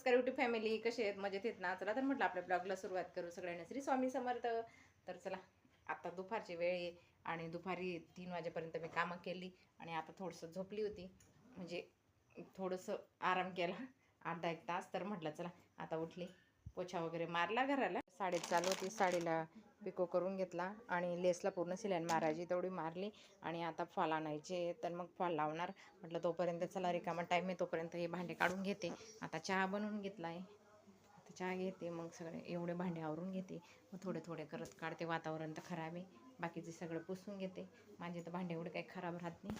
नमस्कार YouTube family कशी आहेत? मजेत आहेत ना? चला तर म्हटलं आपल्या ब्लॉगला सुरुवात करू. सगळ्यांना श्री स्वामी समर्थ. तर चला आता दुपारची वेळ आहे आणि दुपारी तीन वाजेपर्यंत मी कामं केली आणि आता थोडंसं झोपली होती. म्हणजे थोडंसं आराम केला अर्धा एक तास. तर म्हटलं चला आता उठली. पोछा वगैरे मारला घराला. साडीत चालू होती साडीला पिको करून घेतला आणि लेसला पूर्ण सिलाईन मारायची तेवढी मारली आणि आता फॉल आणायचे तर मग फॉल लावणार. म्हटलं तोपर्यंत चला रिकामा टाईम आहे तोपर्यंत हे भांडे काढून घेते. आता चहा बनवून घेतला आहे चहा घेते मग सगळे एवढे भांडे आवरून घेते. मग थोडे थोडे करत काढते वातावरण तर खराब आहे. बाकीचे सगळं पुसून घेते. माझे तर भांडे एवढे काही खराब राहत नाही.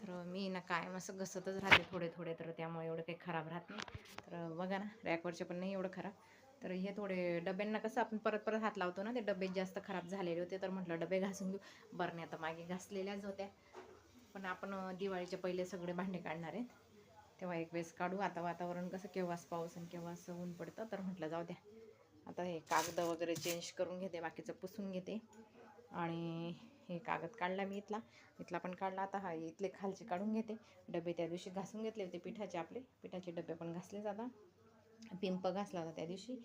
तर मी ना कायम असं घसतच राहते थोडे थोडे तर त्यामुळे एवढं काही खराब राहत नाही. तर बघा ना रॅकवरचे पण नाही एवढं खराब. तर हे थोडे डब्यांना कसं आपण परत परत हात लावतो ना ते डबे जास्त खराब झालेले होते तर म्हटलं डबे घासून घेऊ. बरण्या तर मागे घासलेल्याच होत्या. पण आपण दिवाळीच्या दिवाळीचे पहिले सगळे भांडे काढणार आहेत. तेव्हा एक वेळेस काढू. आता वातावरण कसं केव्हाच पाऊस आणि केव्हाच ऊन पडतं तर म्हटलं जाऊ द्या. आता हे कागद वगैरे चेंज करून घेते बाकीचं पुसून घेते. आणि हे कागद काढला मी इथला. इथला पण काढला. आता हा इथले खालचे काढून घेते. डबे त्या दिवशी घासून घेतले होते पिठाचे आपले. पिठाचे डबे पण घासले जातात. पिंप घासला होता त्या दिवशी.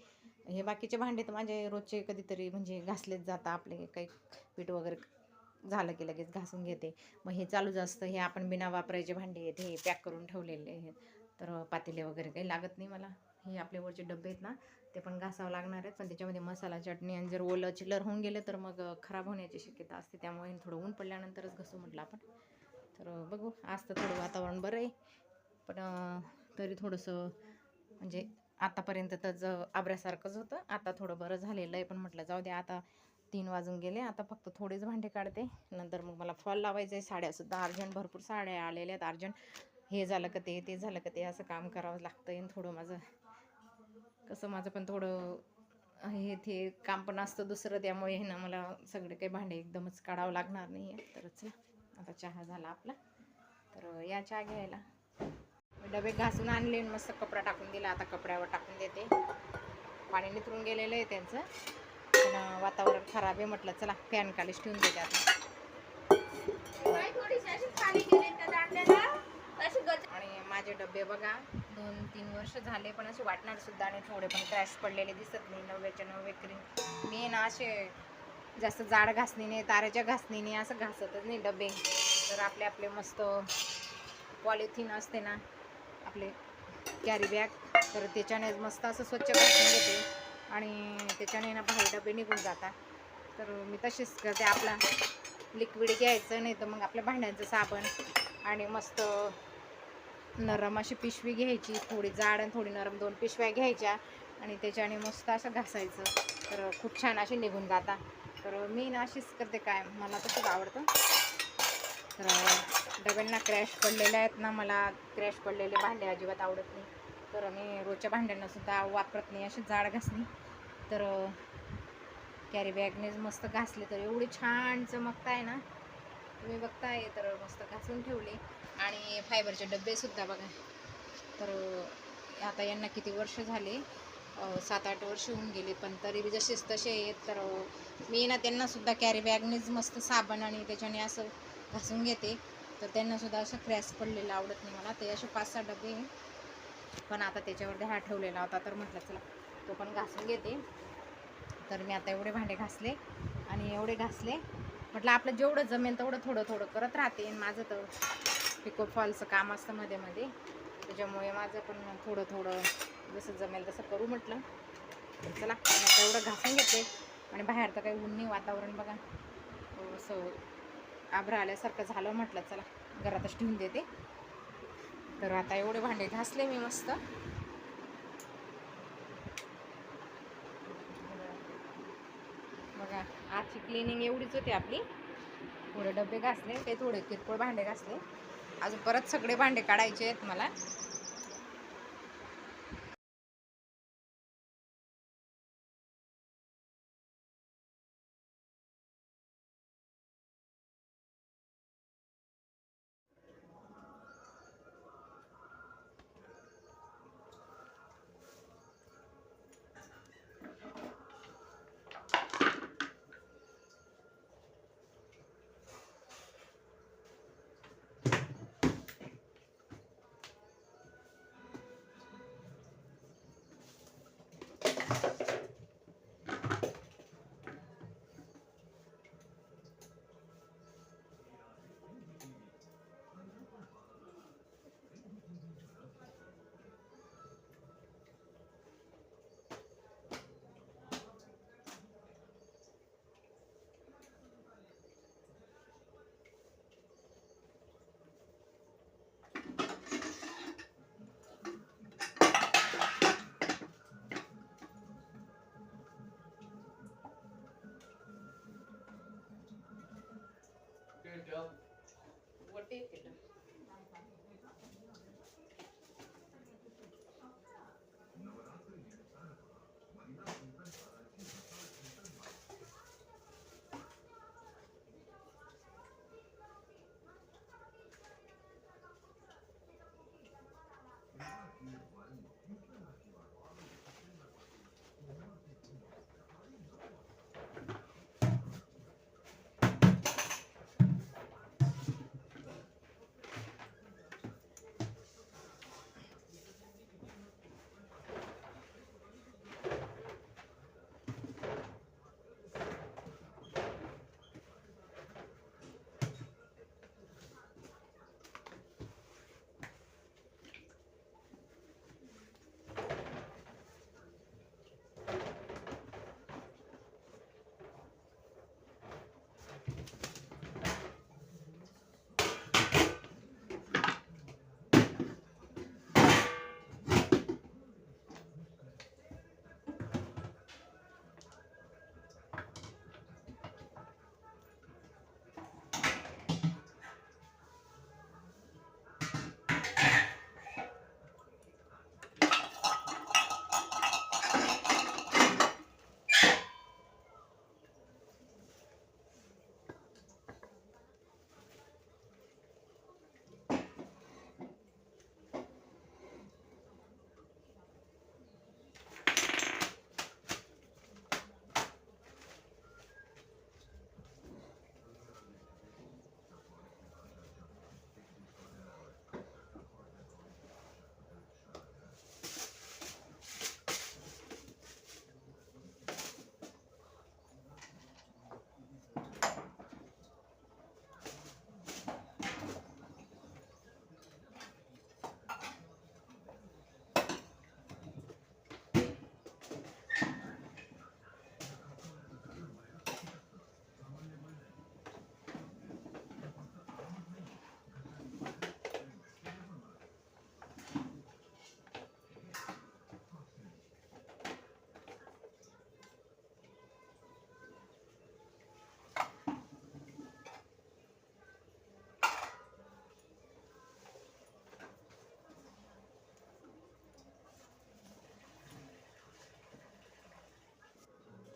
हे बाकीचे भांडे तर माझे रोजचे कधीतरी म्हणजे घासलेच जातात. आपले काही पीठ वगैरे झालं की लगेच घासून घेते. मग हे चालूच असतं. हे आपण बिना वापरायचे भांडे आहेत. हे पॅक करून ठेवलेले आहेत. तर पातेले वगैरे काही लागत नाही मला. हे आपले वरचे डबे आहेत ना ते पण घासावं लागणार आहेत. पण त्याच्यामध्ये मसाला चटणी आणि जर ओलं चिल्लर होऊन गेलं तर मग खराब होण्याची शक्यता असते. त्यामुळे थोडं ऊन पडल्यानंतरच घसू म्हटलं आपण. तर बघू. आज तर थोडं वातावरण बरं आहे. पण तरी थोडंसं म्हणजे आतापर्यंत तर ज आब्र्यासारखंच होतं. आता थोडं बरं झालेलं आहे पण म्हटलं जाऊ द्या आता तीन वाजून गेले. आता फक्त थोडेच भांडे काढते. नंतर मग मला फॉल लावायचं आहे साड्यासुद्धा अर्जंट भरपूर साड्या आलेल्या आहेत अर्जंट. हे झालं का ते ते झालं का ते असं काम करावं लागतं आहे थोडं माझं कसं माझं पण थोडं हे ते काम पण असतं दुसरं. त्यामुळे हे ना मला सगळे काही भांडे एकदमच काढावं लागणार नाही आहे तर चला. आता चहा झाला आपला. तर या चहा घ्यायला. डबे घासून आणले आणि मस्त कपडा टाकून दिला. आता कपड्यावर टाकून देते. पाणी निथरून गेलेलं आहे त्यांचं. पण वातावरण खराब आहे म्हटलं चला फॅन खालीच ठेवून देते आता. आणि माझे डबे बघा दोन तीन वर्ष झाले पण असे वाटणार सुद्धा आणि थोडे पण क्रॅश पडलेले दिसत नाही. नव्याच्या नव्वे क्रीम मी ना असे जास्त जाड घासणीने तारेच्या घासणीने असं घासतच नाही डबे. तर आपले आपले मस्त पॉलिथिन असते ना आपले कॅरी बॅग तर त्याच्याने मस्त असं स्वच्छ घासून घेते. आणि त्याच्याने ना बाहेर डबे निघून जातात. तर मी तशीच करते. आपला लिक्विड घ्यायचं नाही तर मग आपल्या भांड्यांचं साबण. आणि मस्त नरम अशी पिशवी घ्यायची. थोडी जाड आणि थोडी नरम दोन पिशव्या घ्यायच्या. आणि त्याच्याने मस्त असं घासायचं. तर खूप छान असे निघून जातात. तर मी ना अशीच करते काय? मला तसंच आवडतं. तर डब्यांना क्रॅश पडलेल्या आहेत ना मला क्रॅश पडलेले भांडे अजिबात आवडत नाही. तर मी रोजच्या भांड्यांनासुद्धा वापरत नाही अशी जाड घासणी. तर कॅरी बॅगनेच मस्त घासले तर एवढी छान चमकताय ना. तुम्ही बघताय तर मस्त घासून ठेवले. आणि फायबरचे डबेसुद्धा बघा. तर आता यांना किती वर्ष झाले? सात आठ वर्ष होऊन गेले पण तरी बी जसेच तसे आहेत. तर मी ना त्यांनासुद्धा कॅरी बॅगनेच मस्त साबण आणि त्याच्याने असं घासून घेते. तर त्यांनासुद्धा असं क्रॅस पडलेलं आवडत नाही मला. ते असे पाच सहा डबे पण आता त्याच्यावरती हा ठेवलेला होता. तर म्हटलं चला तो पण घासून घेते. तर मी आता एवढे भांडे घासले आणि एवढे घासले. म्हटलं आपलं जेवढं जमेल तेवढं थोडं थोडं करत राहते. आणि माझं तर पिको फॉलचं काम असतं मध्ये मध्ये. त्याच्यामुळे माझं पण थोडं थोडं जसं जमेल तसं करू म्हटलं. चला मी आता एवढं घासून घेते. आणि बाहेर तर काही ऊन नाही वातावरण बघा. असं आभ्रा आल्यासारखं झालं म्हटलं चला घरातच ठेवून देते. तर आता एवढे भांडे घासले मी मस्त. बघा आजची क्लिनिंग एवढीच होती आपली. थोडे डबे घासले ते थोडे किरकोळ भांडे घासले. अजून परत सगळे भांडे काढायचे आहेत मला. What do you think?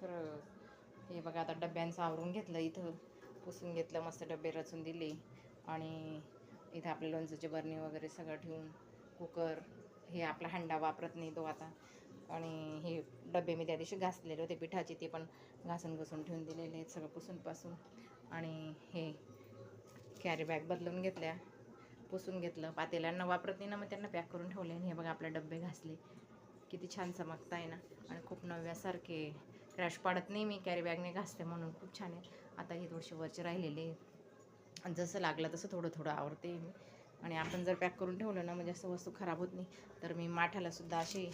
तर हे बघा आता डब्यांचं आवरून घेतलं इथं. पुसून घेतलं मस्त डबे रचून दिले. आणि इथं आपल्या लोणचं बरणी वगैरे सगळं ठेवून कुकर हे आपला हंडा वापरत नाही तो आता. आणि हे डबे मी त्या दिवशी घासलेले होते पिठाचे ते पण घासून घासून ठेवून दिलेले आहेत सगळं पुसून पासून आणि हे कॅरी बॅग बदलून घेतल्या पुसून घेतलं. पातेल्यांना वापरत नाही ना मग त्यांना पॅक करून ठेवले. आणि हे बघा आपले डबे घासले. किती छान चमकता आहे ना. आणि खूप नव्यासारखे क्रॅश पाडत नाही मी कॅरी बॅगने घासते म्हणून. खूप छान आहे. आता हे थोडेसे वरचे राहिलेले आणि जसं लागलं तसं थोडं थोडं आवडते मी आणि आपण जर पॅक करून ठेवलं ना म्हणजे असं वस्तू खराब होत नाही. तर मी माठालासुद्धा अशी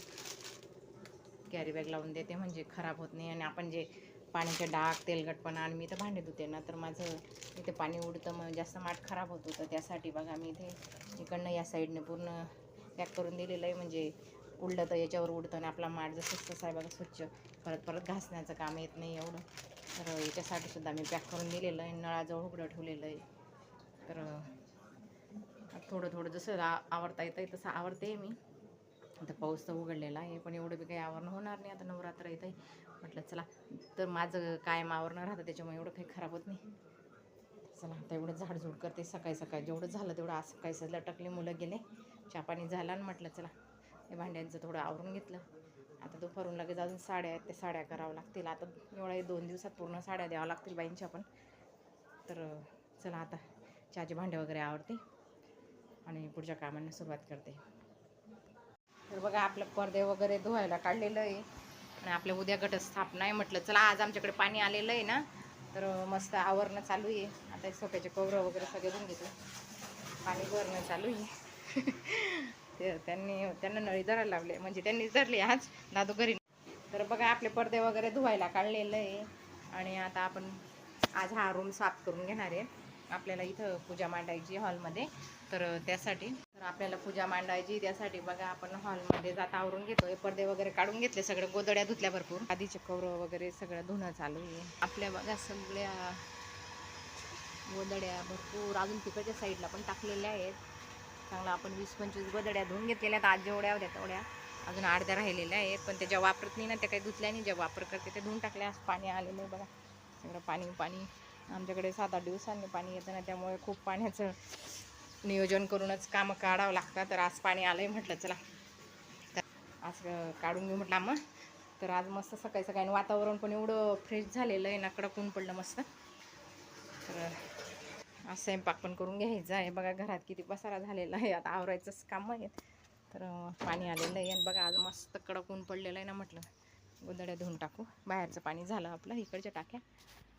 कॅरी बॅग लावून देते म्हणजे खराब होत नाही. आणि आपण जे पाण्याचे डाग तेलकटपणा आणि मी तर भांडे धुते ना तर माझं इथे पाणी उडतं मग जास्त माठ खराब होत होतं. त्यासाठी बघा मी इथे इकडनं या साईडने पूर्ण पॅक करून दिलेलं आहे. म्हणजे उडलं तर याच्यावर उडतं आणि आपला माठ जसं तसं आहे बघा स्वच्छ. परत परत घासण्याचं काम येत नाही एवढं. तर याच्यासाठी सुद्धा मी पॅक करून दिलेलं आहे नळाजवळ उघडं ठेवलेलं आहे. तर थोडं थोडं जसं आ आवडता येतं आहे तसं आवडते मी. आता पाऊस तर उघडलेला आहे पण एवढं बी काही आवरणं होणार नाही. आता नवरात्र येत आहे म्हटलं चला तर माझं कायम आवरणं राहतं त्याच्यामुळे एवढं काही खराब होत नाही. चला आता एवढं झाडझूड करते. सकाळी सकाळी जेवढं झालं तेवढं आज सकाळी सकाळी लटकले मुलं गेले. चहा पाणी झालं आणि म्हटलं चला हे भांड्यांचं थोडं आवरून घेतलं. आता दुपारून लगेच अजून साड्या आहेत त्या साड्या करावं लागतील. आता एवढ्या दोन दिवसात पूर्ण साड्या द्यावं लागतील बाईंच्या पण. तर चला आता चहाचे भांडे वगैरे आवडते आणि पुढच्या कामांना सुरुवात करते. तर बघा आपलं पडदे वगैरे धुवायला काढलेलं आहे आणि आपल्या उद्या घटस्थापना आहे म्हटलं चला आज आमच्याकडे पाणी आलेलं आहे ना तर मस्त आवरणं चालू आहे. आता सोप्याचे सोफ्याचे कवरं वगैरे सगळे धुवून घेतो पाणी भरणं चालू आहे. ते त्यांनी त्यांना नळी धरायला लावले. म्हणजे त्यांनी धरली आज दादू घरी. तर बघा आपले पडदे वगैरे धुवायला काढलेलं आहे. आणि आता आपण आज हा रूम साफ करून घेणार आहे. आपल्याला इथं पूजा मांडायची हॉलमध्ये. तर त्यासाठी तर आपल्याला पूजा मांडायची त्यासाठी बघा आपण हॉलमध्ये जात आवरून घेतोय. पडदे वगैरे काढून घेतले सगळे गोदड्या धुतल्या भरपूर. आधीचे कवरं वगैरे सगळं धुणं चालू आहे. आपल्या बघा सगळ्या गोदड्या भरपूर अजून तिकडच्या साईडला पण टाकलेल्या आहेत. चांगला आपण वीस पंचवीस गोदड्या धुवून घेतलेल्या आहेत. आज जेवढ्या होत्या तेवढ्या. अजून अर्ध्या राहिलेल्या आहेत. पण त्या ज्या वापरत नाही ना त्या काही धुतल्या नाही. ज्या वापर करते ते धुवून टाकल्या. आज पाणी आलेलं आहे बघा. सगळं पाणी पाणी. आमच्याकडे सात आठ दिवसांनी पाणी येतं ना त्यामुळे खूप पाण्याचं नियोजन करूनच कामं काढावं लागतात तर आज पाणी आलं आहे म्हटलं चला. तर आज काढून घेऊ म्हटलं मग तर आज मस्त सकाळी सकाळी आणि वातावरण पण एवढं फ्रेश झालेलं आहे ना कडक ऊन पडलं मस्त. तर आज स्वयंपाक पण करून घ्यायचा आहे. बघा घरात किती पसारा झालेला आहे. आता आवरायचंच काम आहे. तर पाणी आलेलं आहे. आणि बघा आज मस्त कडक ऊन पडलेलं आहे ना म्हटलं. गोदड्या धुवून टाकू. बाहेरचं पाणी झालं आपलं इकडच्या टाक्या.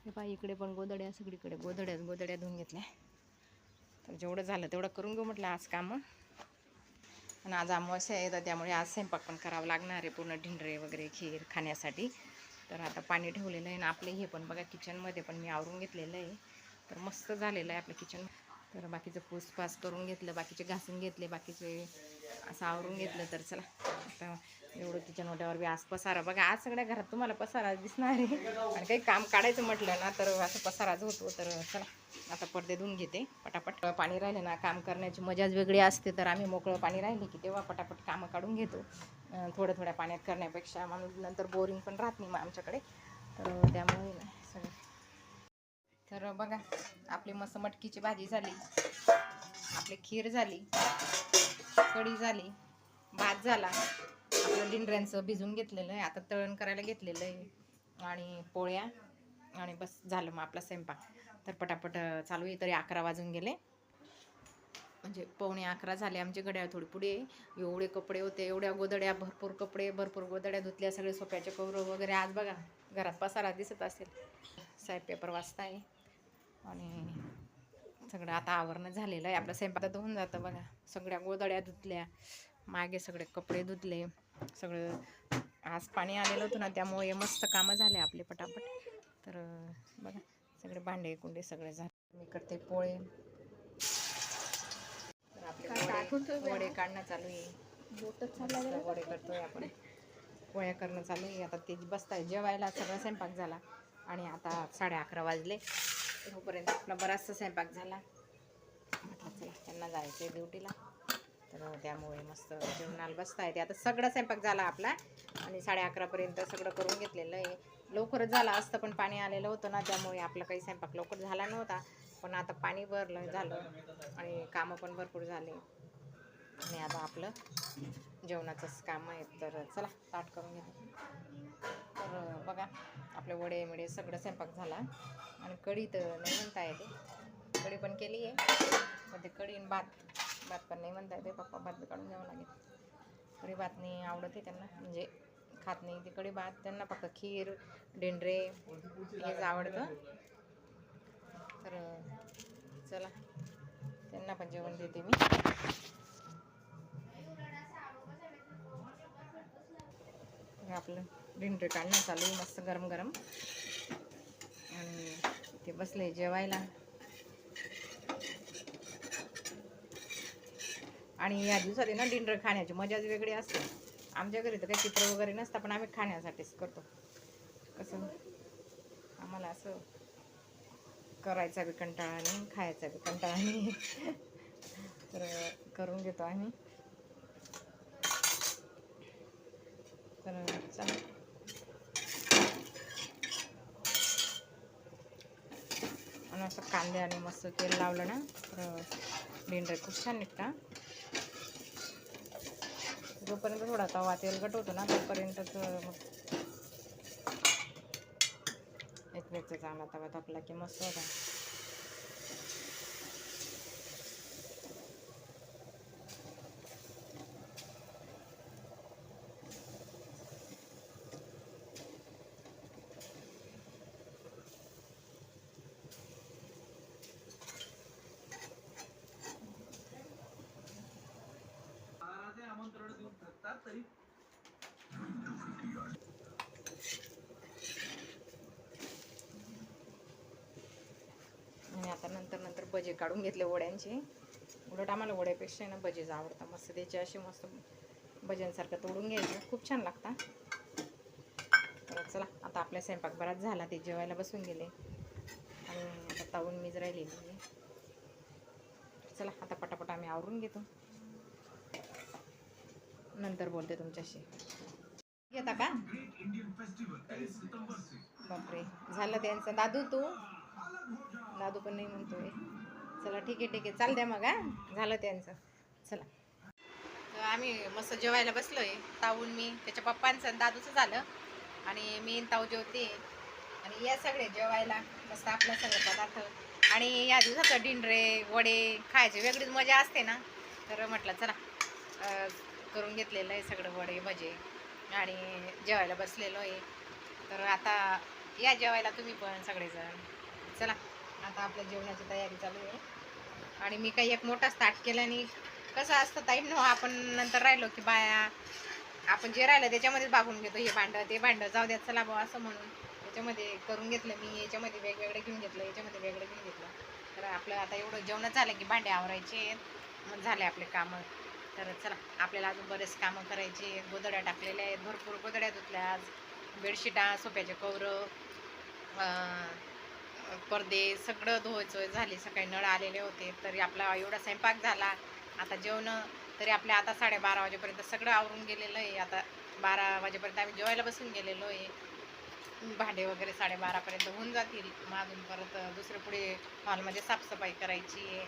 हे बा इकडे पण गोदड्या सगळीकडे गोदड्याच गोदड्या धुवून घेतल्या. तर जेवढं झालं तेवढं करून घेऊ म्हटलं आज कामं. आणि आज अमावस्या येतात त्यामुळे आज स्वयंपाक पण करावं लागणार आहे पूर्ण ढिंडरे वगैरे खीर खाण्यासाठी. तर आता पाणी ठेवलेलं आहे आणि आपलं हे पण बघा किचनमध्ये पण मी आवरून घेतलेलं आहे. तर मस्त झालेलं आहे आपलं किचन तर बाकीचं पूसपास करून घेतलं बाकीचे घासून घेतले बाकीचे असं आवरून घेतलं तर चला. आता एवढं किचन ओट्यावर बी आज पसारा. बघा आज सगळ्या घरात तुम्हाला पसारा दिसणार आहे. आणि काही काम काढायचं म्हटलं ना तर असं पसाराच होतो. तर चला आता पडदे धुवून घेते पटापट. पाणी राहिले ना काम करण्याची मजाच वेगळी असते. तर आम्ही मोकळं पाणी राहिले की तेव्हा पटापट कामं काढून घेतो. थोड्या थोड्या पाण्यात करण्यापेक्षा. मग नंतर बोरिंग पण राहत नाही मग आमच्याकडे. तर त्यामुळे सगळं तर बघा आपली मस्त मटकीची भाजी झाली. आपली खीर झाली कढी झाली भात झाला. आपलं डिंडऱ्यांचं भिजून घेतलेलं आहे आता तळण करायला घेतलेलं आहे. आणि पोळ्या आणि बस झालं मग आपला स्वयंपाक. तर पटापट चालू आहे तरी अकरा वाजून गेले. म्हणजे पावणे अकरा झाले आमचे घड्याळ थोडी पुढे एवढे कपडे होते एवढ्या गोदड्या भरपूर कपडे भरपूर गोदड्या धुतल्या सगळे सोप्याचे कवर वगैरे. आज बघा घरात पसारा दिसत असेल. साहेब पेपर वाचताय. आणि सगळं आता आवरणं झालेलं आहे. आपलं स्वयंपाक आता होऊन जातं बघा. सगळ्या गोदड्या धुतल्या. मागे सगळे कपडे धुतले. सगळं आज पाणी आलेलं होतं ना त्यामुळे मस्त कामं झाले आपले पटापट. तर बघा सगळे भांडे कुंडे सगळे झाले. मी करते पोळे. तर आपले वडे काढणं चालू आहे. वडे करतोय आपण. पोळ्या करणं चालू आहे. आता ते बसताय. जेवायला सगळा स्वयंपाक झाला. आणि आता साडे अकरा वाजले. तोपर्यंत आपला बराचसा स्वयंपाक झाला. म्हटलं चला त्यांना जायचं आहे ड्युटीला. तर त्यामुळे मस्त जेवणाला बसता येते आता सगळा स्वयंपाक झाला आपला. आणि साडे अकरापर्यंत सगळं करून घेतलेलं आहे. लवकरच झाला असतं पण पाणी आलेलं होतं ना त्यामुळे आपला काही स्वयंपाक लवकर झाला नव्हता. पण आता पाणी भरलं झालं. आणि कामं पण भरपूर झाले. आणि आता आपलं जेवणाचंच काम आहे. तर चला ताट करून घेतो. तर बघा आपले वडे मिडे सगळं स्वयंपाक झाला. आणि कढी तर नाही म्हणता येते. कढी पण केली आहे. पण ते कढी भात भात पण नाही म्हणता येते. पप्पा भात काढून द्यावं लागेल. कढी भात नाही आवडत आहे त्यांना. म्हणजे खात नाही ते कढी भात. त्यांना फक्त खीर डेंडरे हेच आवडतं. तर चला. त्यांना पण जेवण देते मी. आपलं डिंडरे काढणं चालू आहे मस्त गरम गरम आणि ते बसले जेवायला. आणि या दिवसात आहे ना डिंडर खाण्याची मजाच वेगळी असते. आमच्या घरी तर काही चित्र वगैरे नसतं पण आम्ही खाण्यासाठीच करतो. कसं? आम्हाला असं करायचा बी कंटाळा नाही खायचा बी कंटाळा नाही. तर करून घेतो आम्ही. तर चालेल आणि असं कांदे आणि मस्त तेल लावलं ना तर भेंडे खूप छान निघता जोपर्यंत थोडा तवा तेल होतो ना तोपर्यंतच मग एक मिरचा चांगला तवा तापला की मस्त होता आणि आता नंतर नंतर भजे काढून घेतले वड्यांचे. उलट आम्हाला वड्यापेक्षा आहे ना भजेच आवडतात. मस्त त्याचे असे मस्त भज्यांसारखं तोडून घ्यायचं. खूप छान लागतात. तर चला आता आपला स्वयंपाक बराच झाला ते जेवायला बसून गेले. आणि आता तावून मीच राहिलेली चला आता पटापट आम्ही आवरून घेतो. नंतर बोलते तुमच्याशी. घेता का? बापरे झालं त्यांचं. दादू तू? दादू पण नाही म्हणतोय. चला ठीक आहे ठीक आहे. चाल द्या मग हा. झालं त्यांचं. चला. तर आम्ही मस्त जेवायला बसलो आहे ताऊन मी त्याच्या पप्पांचं आणि दादूचं झालं. आणि मी ताऊ जेवते. आणि या सगळे जेवायला मस्त आपलं सगळे पदार्थ. आणि या दिवसाचं डिंडरे वडे खायचे वेगळीच मजा असते ना. तर म्हटलं चला करून घेतलेलं आहे सगळं वडे भजे. आणि जेवायला बसलेलो आहे. तर आता या जेवायला तुम्ही पण सगळेजण. चला. आता आपल्या जेवणाची तयारी चालू आहे. आणि मी काही एक मोठा स्टार्ट केला आणि कसं असतं ताईम न आपण नंतर राहिलो की बाया आपण जे राहिलं त्याच्यामध्येच बागून घेतो. हे भांडं ते भांडं जाऊ द्या चला बुवा असं म्हणून. त्याच्यामध्ये करून घेतलं मी याच्यामध्ये वेगवेगळं घेऊन घेतलं याच्यामध्ये वेगळं घेऊन घेतलं. तर आपलं आता एवढं जेवणं झालं की भांडे आवरायचे मग झाले आपले कामं. तर चला आपल्याला अजून बरेच कामं करायचे गोदड्या टाकलेल्या आहेत भरपूर गोदड्या धुतल्या आज. बेडशीटा सोप्याचे कवरं पडदे सगळं धुवायचोय झाले सकाळी नळ आलेले होते तरी आपला एवढा स्वयंपाक झाला. आता जेवण तरी आपल्या आता साडेबारा वाजेपर्यंत सगळं आवरून गेलेलं आहे. आता बारा वाजेपर्यंत आम्ही जेवायला बसून गेलेलो आहे. भांडे वगैरे साडेबारापर्यंत होऊन जातील. मग अजून परत दुसरे पुढे हॉलमध्ये साफसफाई करायची आहे.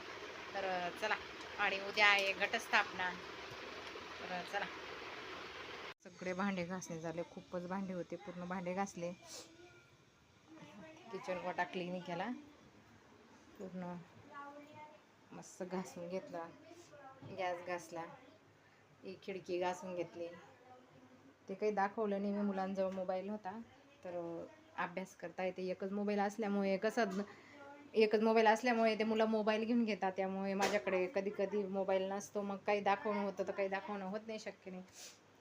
तर चला आणि उद्या आहे घटस्थापना. तर चला. सगळे भांडे घासणे झाले. खूपच भांडे होते. पूर्ण भांडे घासले. किचन वाटा क्लीन केला. पूर्ण मस्त घासून घेतला. गॅस घासला. एक खिडकी घासून घेतली. ते काही दाखवलं नाही मी मुलांजवळ मोबाईल होता. तर अभ्यास करता येते. एकच मोबाईल असल्यामुळे कसं एकच मोबाईल असल्यामुळे ते मुलं मोबाईल घेऊन घेतात. त्यामुळे माझ्याकडे कधी कधी मोबाईल नसतो. मग काही दाखवणं होतं तर काही दाखवणं होत नाही शक्य नाही.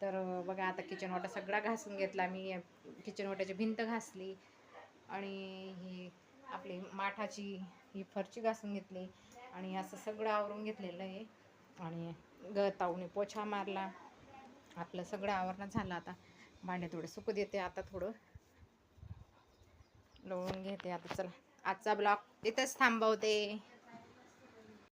तर बघा आता किचन वाटा सगळा घासून घेतला. मी किचन वाट्याची भिंत घासली. आणि ही आपली माठाची ही फरची घासून घेतली आणि असं सगळं आवरून घेतलेलं आहे. आणि ग ताऊने पोछा मारला. आपलं सगळं आवरणं झालं आता. भांडे थोडे सुकू देते आता थोडं. लोळून घेते आता. चला आजचा ब्लॉग इथंच थांबवते.